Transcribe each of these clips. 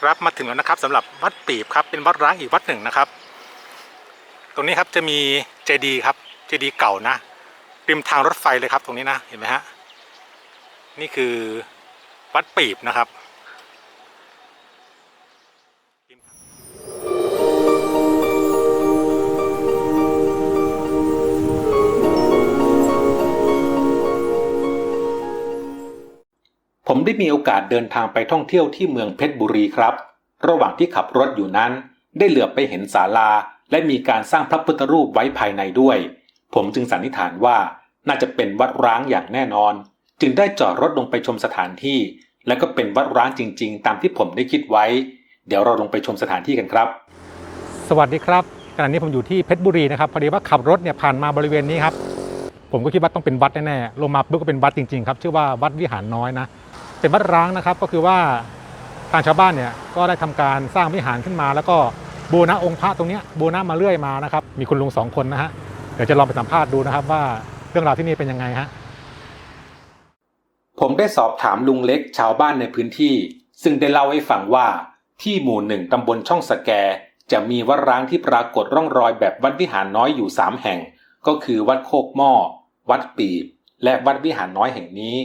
ครับมาถึงแล้วนะครับสำหรับวัดปีบครับเป็นวัดร้างอีกวัดหนึ่งนะครับ ตรงนี้ครับจะมีเจดีย์ครับเจดีย์เก่านะริมทางรถไฟเลยครับตรงนี้นะเห็นไหมฮะนี่คือวัดปีบนะครับ ผมได้มีโอกาสเดินทางไปท่องเที่ยวที่เมืองเพชรบุรีครับ ระหว่างที่ขับรถอยู่นั้น ได้เหลือบไปเห็นศาลา และมีการสร้างพระพุทธรูปไว้ภายในด้วย ผมจึงสันนิษฐานว่าน่าจะเป็นวัดร้างอย่างแน่นอน จึงได้จอดรถลงไปชมสถานที่ และก็เป็นวัดร้างจริง ๆ ตามที่ผมได้คิดไว้ เดี๋ยวเราลงไปชมสถานที่กันครับ สวัสดีครับขณะนี้ผมอยู่ที่เพชรบุรีนะครับพอดีว่าขับรถเนี่ยผ่านมาบริเวณนี้ครับผมก็คิดว่าต้องเป็นวัดแน่ๆลงมาปุ๊บก็เป็นวัดจริงๆครับชื่อว่าวัดวิหารน้อยนะ เป็นวัดร้างนะครับก็คือว่าทางชาวบ้านเนี่ยก็ได้ทำการสร้างวิหารขึ้นมา แล้วก็บูรณะองค์พระตรงนี้บูรณะมาเรื่อยมานะครับ มีคุณลุงสองคนนะฮะเดี๋ยวจะลองไปสัมภาษณ์ดูนะครับว่าเรื่องราวที่นี่เป็นยังไงฮะผมได้สอบถามลุงเล็กชาวบ้านในพื้นที่ ซึ่งได้เล่าให้ฟังว่าที่หมู่หนึ่งตำบลช่องสแก จะมีวัดร้างที่ปรากฏร่องรอยแบบวัดวิหารน้อยอยู่สามแห่ง ก็คือวัดโคกหม้อ วัดปีบ และวัดวิหารน้อยแห่งนี้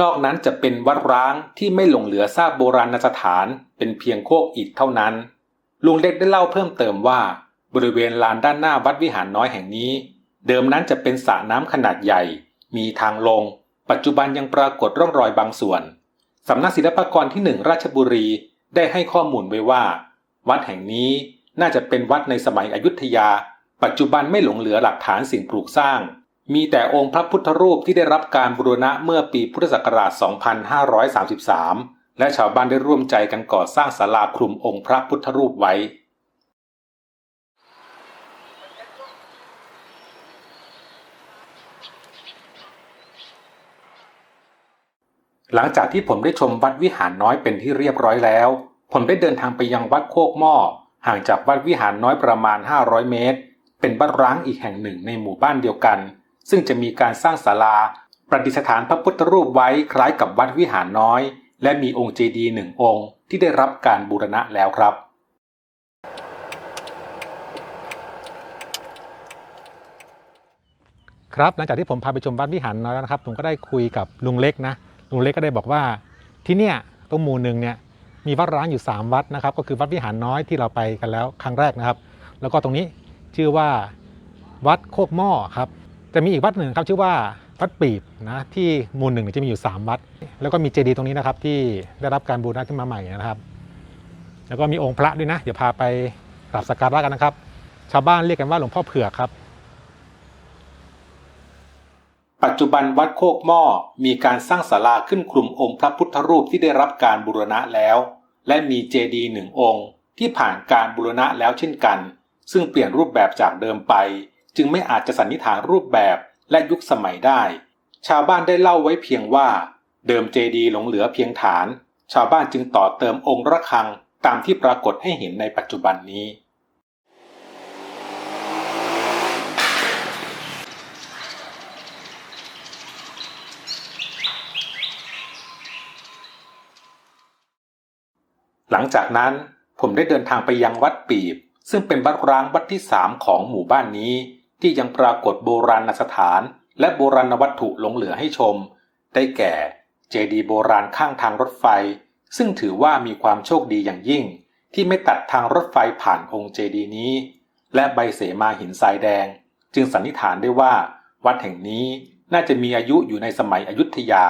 นอกนั้นจะเป็นวัดร้างที่ไม่หลงเหลือซากโบราณสถาน เป็นเพียงโคกอิฐเท่านั้น ลุงเล็กได้เล่าเพิ่มเติมว่าบริเวณลานด้านหน้าวัดวิหารน้อยแห่งนี้ เดิมนั้นจะเป็นสระน้ำขนาดใหญ่ มีทางลง ปัจจุบันยังปรากฏร่องรอยบางส่วนสำนักศิลปากรที่หนึ่งราชบุรีได้ให้ข้อมูลไว้ว่า วัดแห่งนี้น่าจะเป็นวัดในสมัยอยุธยา ปัจจุบันไม่หลงเหลือหลักฐานสิ่งปลูกสร้าง มีแต่องค์พระพุทธรูปที่ได้รับการบูรณะเมื่อปีพุทธศักราช 2533 และชาวบ้านได้ร่วมใจกันก่อสร้างศาลาคลุมองค์พระพุทธรูปไว้ หลังจากที่ผมได้ชมวัดวิหารน้อยเป็นที่เรียบร้อยแล้ว ผมได้เดินทางไปยังวัดโคกหม้อ ห่างจากวัดวิหารน้อยประมาณ 500 เมตร เป็นวัดร้างอีกแห่งหนึ่งในหมู่บ้านเดียวกัน ซึ่งจะมีการสร้างศาลา ประดิษฐานพระพุทธรูปไว้คล้ายกับวัดวิหารน้อย และมีองค์เจดีย์หนึ่งองค์ ที่ได้รับการบูรณะแล้วครับ ครับหลังจากที่ผมพาไปชมวัดวิหารน้อยแล้วนะครับ ผมก็ได้คุยกับลุงเล็กนะลุงเล็กก็ได้บอกว่าที่เนี่ยตรงหมู่หนึ่งเนี่ยมีวัดร้างอยู่ 3 วัดนะครับ ก็คือวัดวิหารน้อยที่เราไปกันแล้วครั้งแรกนะครับ แล้วก็ตรงนี้ชื่อว่าวัดโคกหม้อครับ จะมีอีกวัดหนึ่งครับชื่อว่าวัดปีบนะที่หมู่หนึ่งจะมีอยู่ 3 วัด แล้วก็มีเจดีย์ตรงนี้นะครับที่ได้รับการบูรณะขึ้นมาใหม่นะครับ แล้วก็มีองค์พระด้วยนะ เดี๋ยวพาไปกราบสักการะกันนะครับ ชาวบ้านเรียกกันว่าหลวงพ่อเผือกครับ ปัจจุบันวัดโคกหม้อมีการสร้างศาลาขึ้นคลุมองค์พระพุทธรูปที่ได้รับการบูรณะแล้ว และมีเจดีย์หนึ่งองค์ ที่ผ่านการบูรณะแล้วเช่นกัน ซึ่งเปลี่ยนรูปแบบจากเดิมไป จึงไม่อาจจะสันนิษฐานรูปแบบและยุคสมัยได้ ชาวบ้านได้เล่าไว้เพียงว่า เดิมเจดีหลงเหลือเพียงฐาน ชาวบ้านจึงต่อเติมองค์ระฆังตามที่ปรากฏให้เห็นในปัจจุบันนี้ หลังจากนั้นผมได้เดินทางไปยังวัดปีบ ซึ่งเป็นวัดร้างวัดที่สามของหมู่บ้านนี้ ที่ยังปรากฏโบราณสถาน และโบราณวัตถุหลงเหลือให้ชม ได้แก่เจดีย์โบราณข้างทางรถไฟ ซึ่งถือว่ามีความโชคดีอย่างยิ่ง ที่ไม่ตัดทางรถไฟผ่านองค์เจดีย์นี้ และใบเสมาหินทรายแดง จึงสันนิษฐานได้ว่า วัดแห่งนี้น่าจะมีอายุอยู่ในสมัยอยุธยา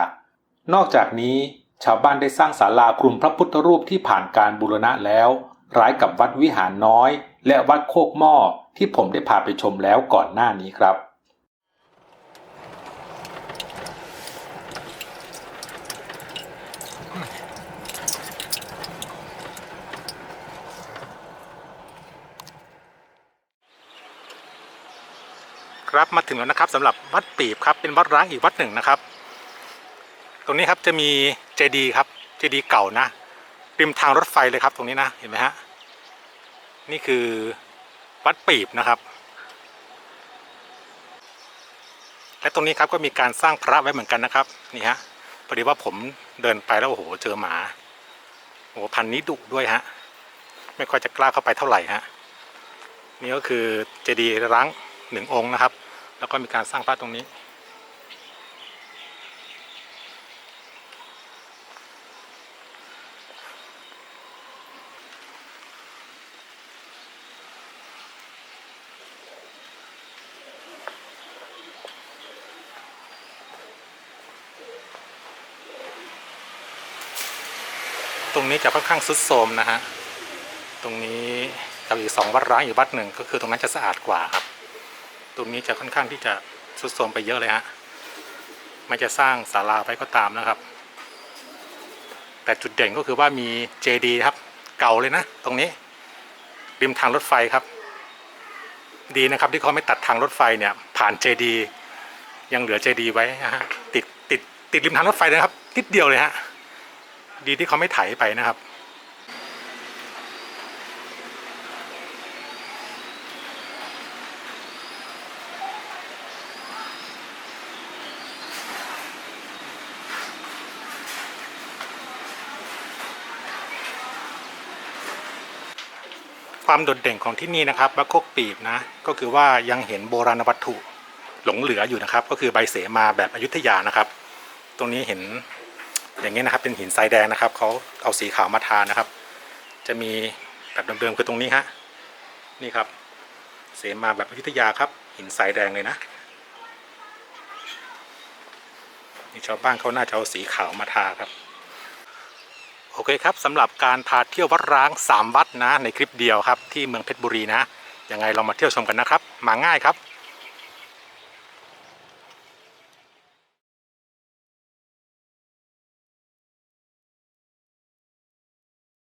นอกจากนี้ชาวบ้านได้สร้างศาลาคลุมพระพุทธรูปที่ผ่านการบูรณะแล้วคล้ายกับวัดวิหารน้อย และวัดโคกหม้อที่ผมได้พาไปชมแล้วก่อนหน้านี้ครับ ครับมาถึงแล้วนะครับสำหรับวัดปีบครับเป็นวัดร้างอีกวัดหนึ่งนะครับ ตรงนี้ครับจะมีเจดีย์ครับเจดีย์เก่านะริมทางรถไฟเลยครับตรงนี้นะเห็นไหมฮะ นี่คือวัดปีบนะครับ และตรงนี้ครับก็มีการสร้างพระไว้เหมือนกันนะครับนี่ฮะพอดีว่าผมเดินไปแล้วโอ้โหเจอหมาโอ้อ้พันนี้ดุด้วยฮะไม่ค่อยจะกล้าเข้าไปเท่าไหร่ฮะนี่ก็คือเจดีย์ร้างหนึ่งองค์นะครับ แล้วก็มีการสร้างพระตรงนี้ รงนี้จะค่อนข้างซุดโทรมนะฮะตรงนี้กับอีกสองวัดร้างอีกวัดหนึ่งก็คือตรงนั้นจะสะอาดกว่าครับ ตรงนี้จะค่อนข้างที่จะซุดโทรมไปเยอะเลยฮะไม่จะสร้างศาลาไปก็ตามนะครับ แต่จุดเด่นก็คือว่ามีเจดีครับ เก่าเลยนะ ตรงนี้ริมทางรถไฟครับ ดีนะครับที่เขาไม่ตัดทางรถไฟเนี่ย ผ่านเจดียังเหลือเจดีไว้นะฮะติดติดติดริมทางรถไฟนะครับนิดเดียวเลยฮะ ดีที่เขาไม่ไถไปนะครับ ความโดดเด่นของที่นี่นะครับวัดโคกปีบนะ ก็คือว่ายังเห็นโบราณวัตถุหลงเหลืออยู่นะครับ ก็คือใบเสมาแบบอยุธยานะครับ ตรงนี้เห็น อย่างนี้นะครับเป็นหินทรายแดงนะครับเขาเอาสีขาวมาทานะครับ จะมีแบบเดิมๆคือตรงนี้ฮะนี่ครับ เสมาแบบอยุธยาครับ หินทรายแดงเลยนะนี่ชาวบ้านเขาน่าจะเอาสีขาวมาทาครับโอเคครับสำหรับการพาเที่ยววัดร้าง 3 วัดนะ ในคลิปเดียวครับที่เมืองเพชรบุรีนะยังไงเรามาเที่ยวชมกันนะครับ มาง่ายครับ